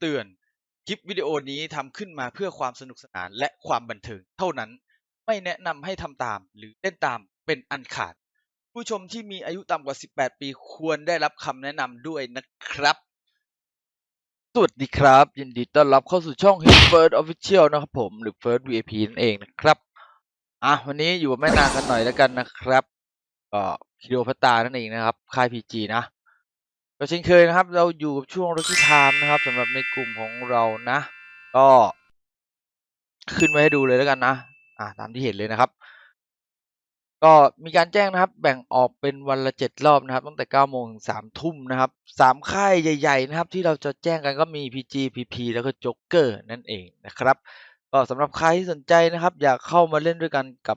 เตือน คลิปวิดีโอนี้ทำขึ้นมาเพื่อความสนุกสนานและความบันเทิงเท่านั้น ไม่แนะนำให้ทำตามหรือเล่นตามเป็นอันขาด ผู้ชมที่มีอายุต่ำกว่า 18 ปีควรได้รับคำแนะนำด้วยนะครับ สวัสดีครับ ยินดีต้อนรับเข้าสู่ช่อง Hit First Official นะครับผม หรือ First VIP นั่นเองนะครับ อะ วันนี้อยู่กับแม่นางกันหน่อยแล้วกันนะครับก็คิโดพัตตานั่นเองนะครับ ค่าย PG นะ ก็เช่นเคยนะครับ เราอยู่กับช่วงร o กี้ไทม์นะครับสำหรับในกลุ่มของเรานะ ก็ขึ้นไว้ให้ดูเลยแล้วกันนะ อ่าตามที่เห็นเลยนะครับ ก็มีการแจ้งนะครับ แบ่งออกเป็นวันละเจ็ดรอบนะครับ ตั้งแต่เก้าโมงถึงสามทุ่มนะครับสามค่ายใหญ่ ๆ นะครับ ที่เราจะแจ้งกันก็มี PG PP แล้วก็จ็กเกอร์นั่นเองนะครับ ก็สำหรับใครที่สนใจนะครับ อยากเข้ามาเล่นด้วยกันกับ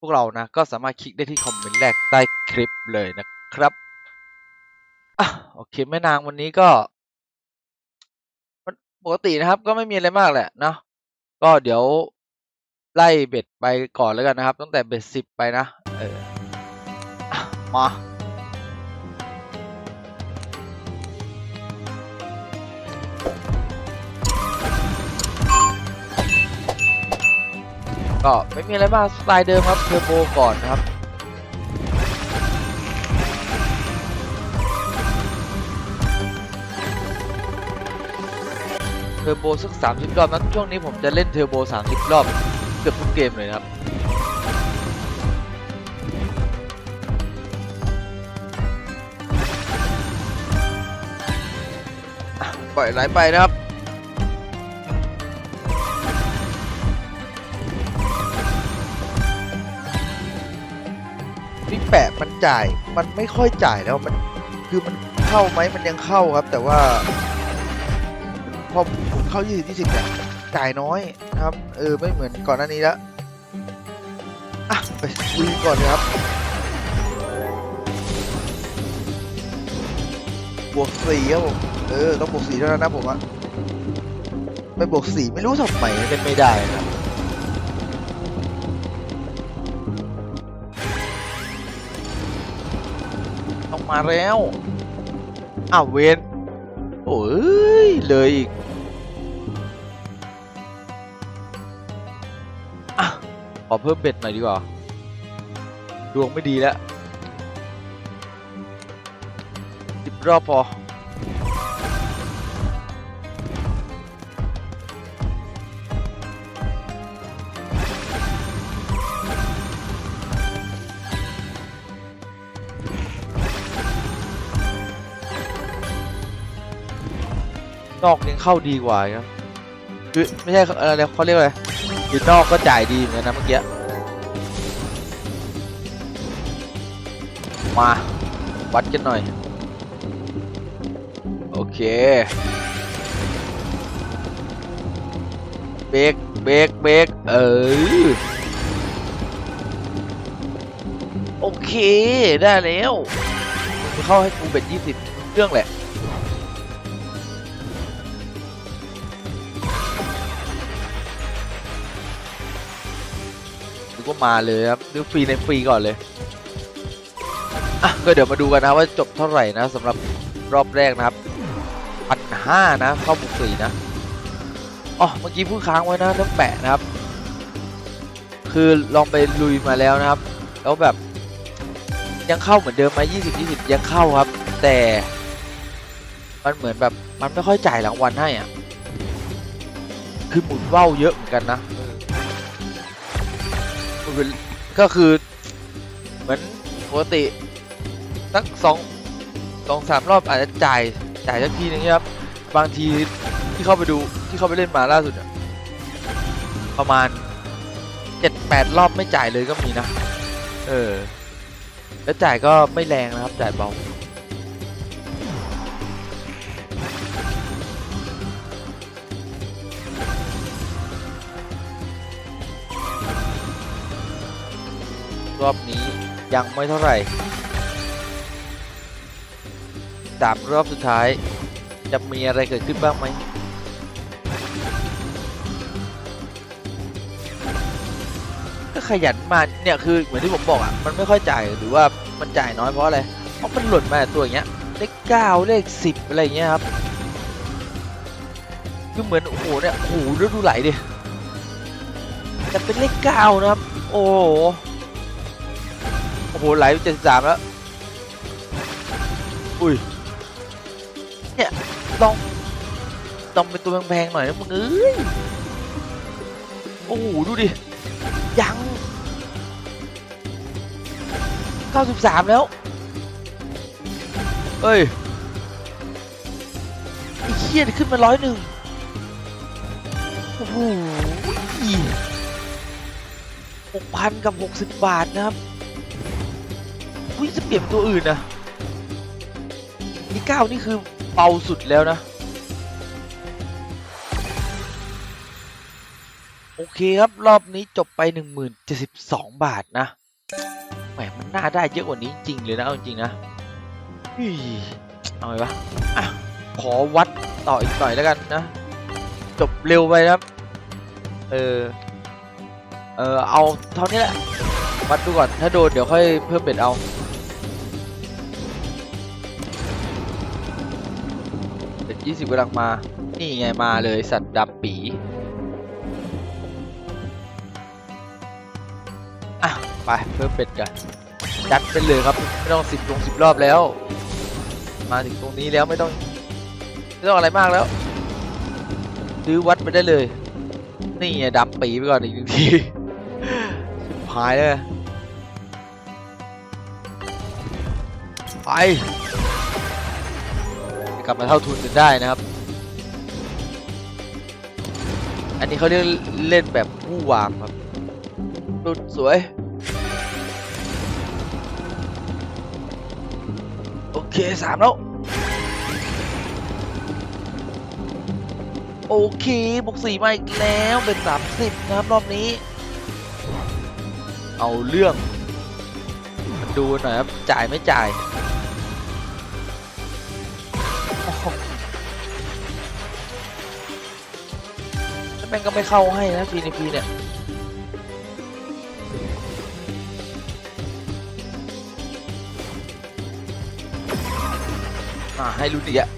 พวกเรานะ ก็สามารถคลิกได้ที่คอมเมนต์แรกใต้คลิปเลยนะครับ อะโอเคแม่นางวันนี้ก็ปกตินะครับ ก็ไม่มีอะไรมากแหละเนาะก็เดี๋ยวไล่เบ็ดไปก่อนแล้วกันนะครับ ตั้งแต่เบ็ดสิบไปนะ เออมาก็ไม่มีอะไรมากสไตล์เดิมครับเทอร์โบก่อนนะครับ อร์โบสักสามสิบรอบนะช่วงนี้ผมจะเล่นเทอร์โบสามสิบรอบเกือบทุกเกมเลยครับปล่อยไหลไปนะครับพี่แปะมันจ่ายมันไม่ค่อยจ่ายแล้วมันคือมันเข้าไหมมันยังเข้าครับ แต่ว่า อผมเข้า 20 20เนี่ยจ่ายน้อยนะครับ เออ ไม่เหมือนก่อนหน้านี้แล้วอะ ไปลุยก่อนเลยครับบวกสี่ครับผม เออ ต้องบวกสี่เท่านั้นนะผมอะไม่บวกสี่ไม่รู้ทำไมเล่นไม่ได้นะต้องมาแล้วอ้าวเวนโอ้ย เลยอีก อะขอเพิ่มเบ็ดหน่อยดีกว่า ดวงไม่ดีแล้วสิบรอบพอ นอกยังเข้าดีกว่าครับคือไม่ใช่อะไรเขาเรียกอะไร คือนอกก็จ่ายดีเหมือนกันนะเมื่อกี้ มา วัดกันหน่อย โอเค เบรกเบรกเบรกเออ โอเค ได้แล้ว เข้าให้กูเบ็ดยี่สิบเครื่องแหละ ก็มาเลยครับดูฟรีในฟรีก่อนเลยอะก็เดี๋ยวมาดูกันนะว่าจบเท่าไหร่นะสำหรับรอบแรกนะครับพันห้านะเข้าบุกสี่นะอ๋อเมื่อกี้พูดค้างไว้นะเรื่องแปะนะครับ คือลองไปลุยมาแล้วนะครับ แล้วแบบยังเข้าเหมือนเดิมไหมยี่สิบยี่สิบยังเข้าครับ แต่มันเหมือนแบบมันไม่ค่อยจ่ายรางวัลให้อะคือหมุนว่าวเยอะเหมือนกันนะ คือก็คือเหมือนปกติสักสองสองสามรอบอาจจะจ่ายจ่ายสักทีนึงครับบางทีที่เข้าไปดูที่เข้าไปเล่นมาล่าสุดประมาณเจ็ดแปดรอบไม่จ่ายเลยก็มีนะ เออ แล้วจ่ายก็ไม่แรงนะครับ จ่ายเบา รอบนี้ยังไม่เท่าไหร่สามรอบสุดท้าย จะมีอะไรเกิดขึ้นบ้างไหมก็ขยันมาเนี่ยคือเหมือนที่ผมบอกอะมันไม่ค่อยจ่ายหรือว่ามันจ่ายน้อยเพราะอะไรเพราะมันหล่นมาตัวอย่างเงี้ยเลขเก้าเลขสิบอะไรเงี้ยครับคือเหมือนโอ้โหเนี่ยโอ้โหดูดูไหลดิจะเป็นเลขเก้านะครับ โอ้โห อ้โหไหลเจ็ดสิบสามแล้ว อุ้ย เนี่ยลอง ต้องเป็นตัวแพงๆหน่อยนะมึงเอ้ย โอ้โห ดูดิ ยังเก้าสิบสามแล้ว เอ้ยไอ้เหี้ยขึ้นมาร้อยหนึ่งโอ้โหหกพันกับหกสิบบาทนะครับ ยจะเปลี่ยนตัวอื่นนะนี่เก้านี่คือเบาสุดแล้วนะ โอเคครับ รอบนี้จบไป1072 บาทนะแหมมันน่าได้เยอะกว่านี้จริงเลยนะจริงนะเอาไงวะอะขอวัดต่ออีกหน่อยแล้วกันนะ จบเร็วไปครับ เออ เออเอาเท่านี้แหละ วัดดูก่อน ถ้าโดนเดี๋ยวค่อยเพิ่มเบ็ดเอา ยี่สิบกำลังมา นี่ไงมาเลยสัตว์ดำปีอะไปเพิ่มเบ็ดกันจัดไปเลยครับไม่ต้องสิบลงสิบรอบแล้ว มาถึงตรงนี้แล้วไม่ต้องไม่ต้องอะไรมากแล้วซื้อวัดไปได้เลย นี่ไงดำปีไปก่อนอีกหนึ่งทีหายเลยไป กลับมาเท่าทุนกันได้นะครับ อันนี้เขาเรียกเล่นแบบผู้วามครับดุดสวย โอเคสามแล้ว โอเคบวกสี่มาอีกแล้วเป็นสามสิบนะครับรอบนี้ เอาเรื่องมาดูหน่อยครับ จ่ายไม่จ่าย ม่งก็ไม่เข้าให้นะ PVP เนี่ยอ่าให้ลุ้นอีกอะ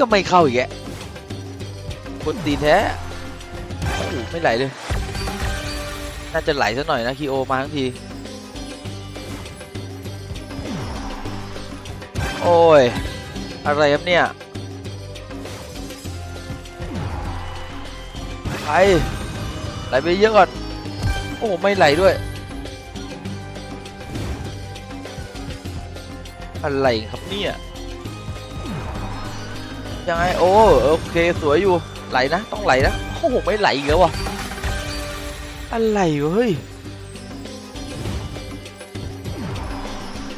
ก็ไม่เข้าอีกอะคนตีนแท้โอ้โหไม่ไหลเลย น่าจะไหลซะหน่อยนะคีโอมาทั้งที โอ้ย อะไรครับเนี่ย ไปไหลไปเยอะก่อน โอ้ไม่ไหลด้วย อะไรครับเนี่ยยังไงโอ้โอเคสวยอยู่ไหลนะต้องไหลนะโอ้โหไม่ไหลอีกแล้วว่ะอะไรวะเฮ้ย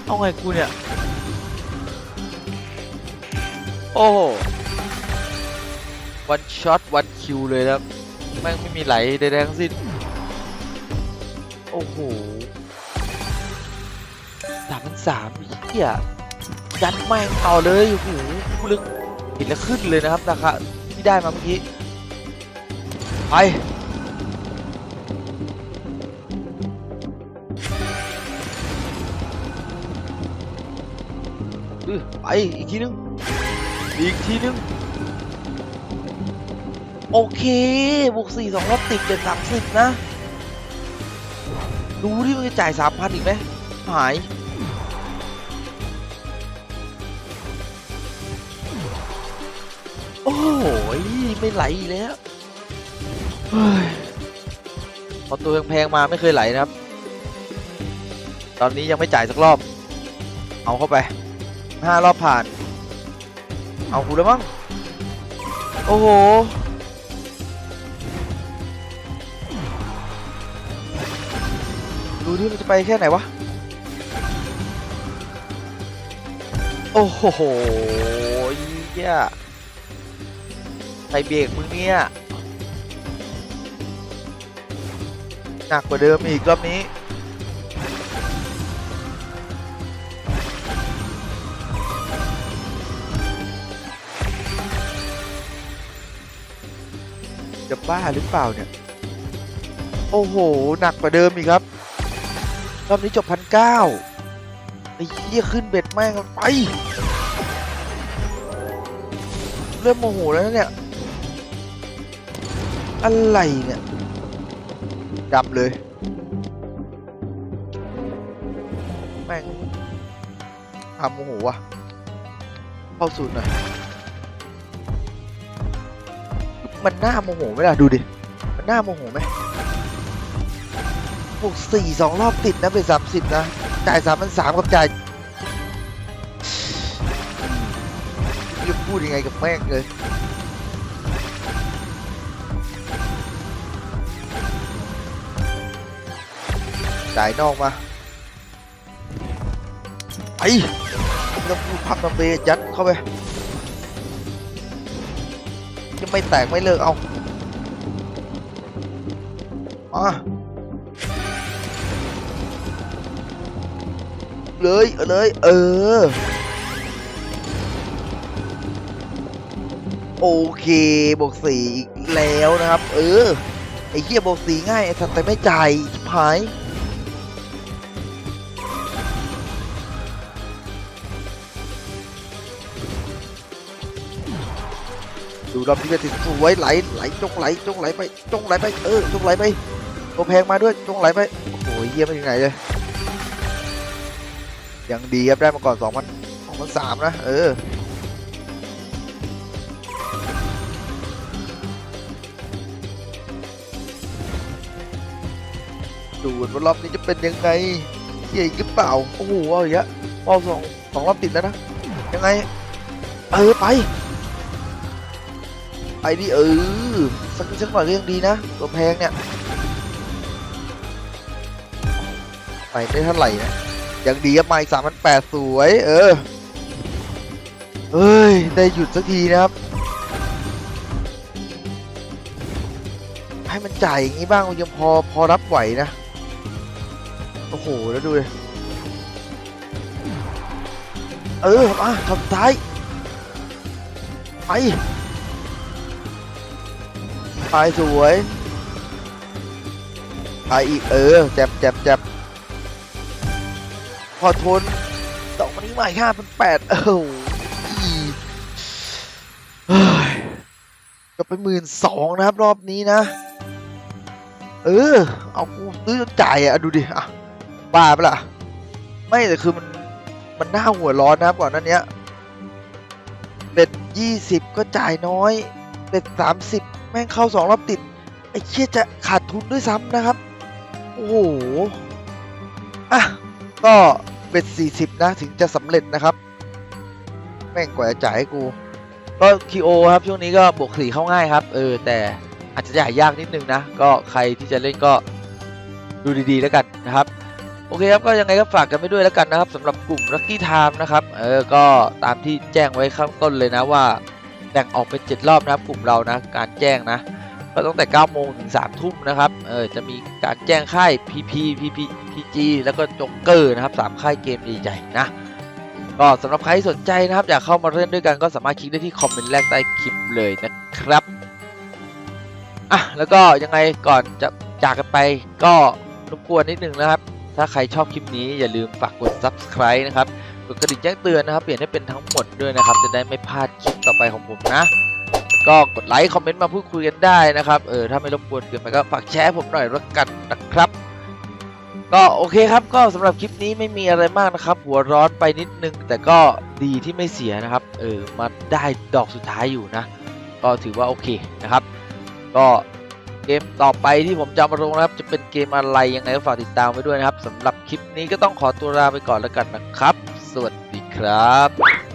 เอาไงกูเนี่ยโอ้วันช็อตวันคิวเลยนะครับ แม่งไม่มีไหลใดๆทั้งสิ้น โอ้โหสามพันสามเฮียยันแม่งต่อเลยโอ้โหกูลึกเห็นแล้วขึ้นเลยนะครับราคาที่ได้มาเมื่อกี้ ไปอือไปอีกทีนึงอีกทีนึง โอเคบวกสี่สองรอบติดเป็นสามสิบนะ ดูที่มันจะจ่ายสามพันอีกไหมหายโอ้ยไม่ไหลอีกแล้วเฮ้ยพอตัวแพงๆมาไม่เคยไหลนะครับ ตอนนี้ยังไม่จ่ายสักรอบ เอาเข้าไปห้ารอบผ่าน เอากูแล้วมั้ง โอ้โห ดูดิมันจะไปแค่ไหนวะ โอ้โหเหี้ยใครเบรกมึงเนี่ย หนักกว่าเดิมอีกรอบนี้ จะบ้าหรือเปล่าเนี่ย โอ้โห หนักกว่าเดิมอีกครับ รอบนี้จบพันเก้าไอ้เหี้ยขึ้นเบ็ดแม่งไปเริ่มโมโหแล้วเนี่ย อะไรเนี่ยดำเลย แม่งทำโมโหวะเข้าสูตรหน่อย มันน่าโมโหไหมล่ะ ดูดิ มันน่าโมโหไหม บวกสี่สองรอบติดนะเป็นสามสิบนะ จ่ายสามพันสามกับจ่ายจะพูดยังไงกับแม่งเลยจ่ายนอกมาไอ้ต้องพูดพักน้ำเบยัดเข้าไปจะไม่แตกไม่เลิกเอามา เลยเอาเลย เออ โอเคบวกสี่อีกแล้วนะครับ เออ ไอ้เหี้ยบวกสี่ง่ายไอ้สัตว์แต่ไม่จ่ายหายดูรอบที่จะติดสวยไหลไหลจงไหลจงไหลไปจงไหลไปเออจงไหลไปตัวแพงมาด้วยจงไหลไปโอ้โหเยี่ยมไปถึงไหนเลย ยังดีครับได้มาก่อนสองพันสองพันสามนะเออดูว่ารอบนี้จะเป็นยังไงเยี่ยอีกหรือเปล่า โอ้โหเอาอย่างเงี้ยพอสองสองรอบติดแล้วนะ ยังไง เออ ไป ไปดิเออ สักนิดสักหน่อยก็ยังดีนะ ตัวแพงเนี่ย ไปได้เท่าไหร่นะ ยังดีครับมาอีกสามพันแปดสวย เออ เอ้ย ได้หยุดสักทีนะครับ ให้มันจ่ายอย่างนี้บ้างมันยังพอพอรับไหวนะ โอ้โห แล้วดูเลยเออมาทำท้าย ไป ไปสวย ไปอีก เออ แจ็บแจ็บแจ็บ พอทนดอมันนี้ใหม่ห้าพันแปดเออเฮ้ยก็ไปหมื่นสองนะครับรอบนี้นะ เออ เอากูซื้อจนจ่ายอะดูดิอะบ้าปะล่ะ ไม่แต่คือมันมันน่าหัวร้อนนะครับก่อนนั้นเนี้ยเบ็ดยี่สิบก็จ่ายน้อยเบ็ดสามสิบแม่งเข้าสองรอบติด ไอ้เชี่ยจะขาดทุนด้วยซ้ำนะครับ โอ้โห อะ ก็ เบ็ดสี่สิบนะถึงจะสำเร็จนะครับ แม่งกว่าจะจ่ายให้กู ก็คีโอครับช่วงนี้ก็บวกสี่เข้าง่ายครับ เออ แต่อาจจะจ่ายยากนิดนึงนะ ก็ใครที่จะเล่นก็ดูดีๆแล้วกันนะครับ โอเคครับก็ยังไงก็ฝากกันไปด้วยแล้วกันนะครับสำหรับกลุ่ม Lucky Time นะครับ เออ ก็ตามที่แจ้งไว้ข้างต้นเลยนะว่าแบ่งออกเป็น 7 รอบนะครับกลุ่มเรานะ การแจ้งนะ ก็ตั้งแต่ 9 โมงถึง 3 ทุ่มนะครับ เออ จะมีการแจ้งค่าย PP PP PG แล้วก็จ็อกเกอร์นะครับ 3 ค่ายเกมใหญ่ๆนะ ก็สำหรับใครที่สนใจนะครับ อยากเข้ามาเล่นด้วยกันก็สามารถคลิกได้ที่คอมเมนต์แรกใต้คลิปเลยนะครับ อะ แล้วก็ยังไงก่อนจะจากกันไปก็รบกวนนิดนึงนะครับ ถ้าใครชอบคลิปนี้อย่าลืมฝากกด subscribe นะครับ กดกระดิ่งแจ้งเตือนนะครับ เปลี่ยนให้เป็นทั้งหมดด้วยนะครับ จะได้ไม่พลาดคลิปต่อไปของผมนะ ก็กดไลค์คอมเมนต์มาพูดคุยกันได้นะครับเออถ้าไม่รบกวนเกินไปก็ฝากแชร์ผมหน่อยละกันนะครับ ก็โอเคครับก็สำหรับคลิปนี้ไม่มีอะไรมากนะครับ หัวร้อนไปนิดนึง แต่ก็ดีที่ไม่เสียนะครับ เออมาได้ดอกสุดท้ายอยู่นะ ก็ถือว่าโอเคนะครับ ก็เกมต่อไปที่ผมจะมาลงนะครับ จะเป็นเกมอะไรยังไงก็ฝากติดตามไว้ด้วยนะครับสำหรับคลิปนี้ก็ต้องขอตัวลาไปก่อนแล้วกันนะครับ สวัสดีครับ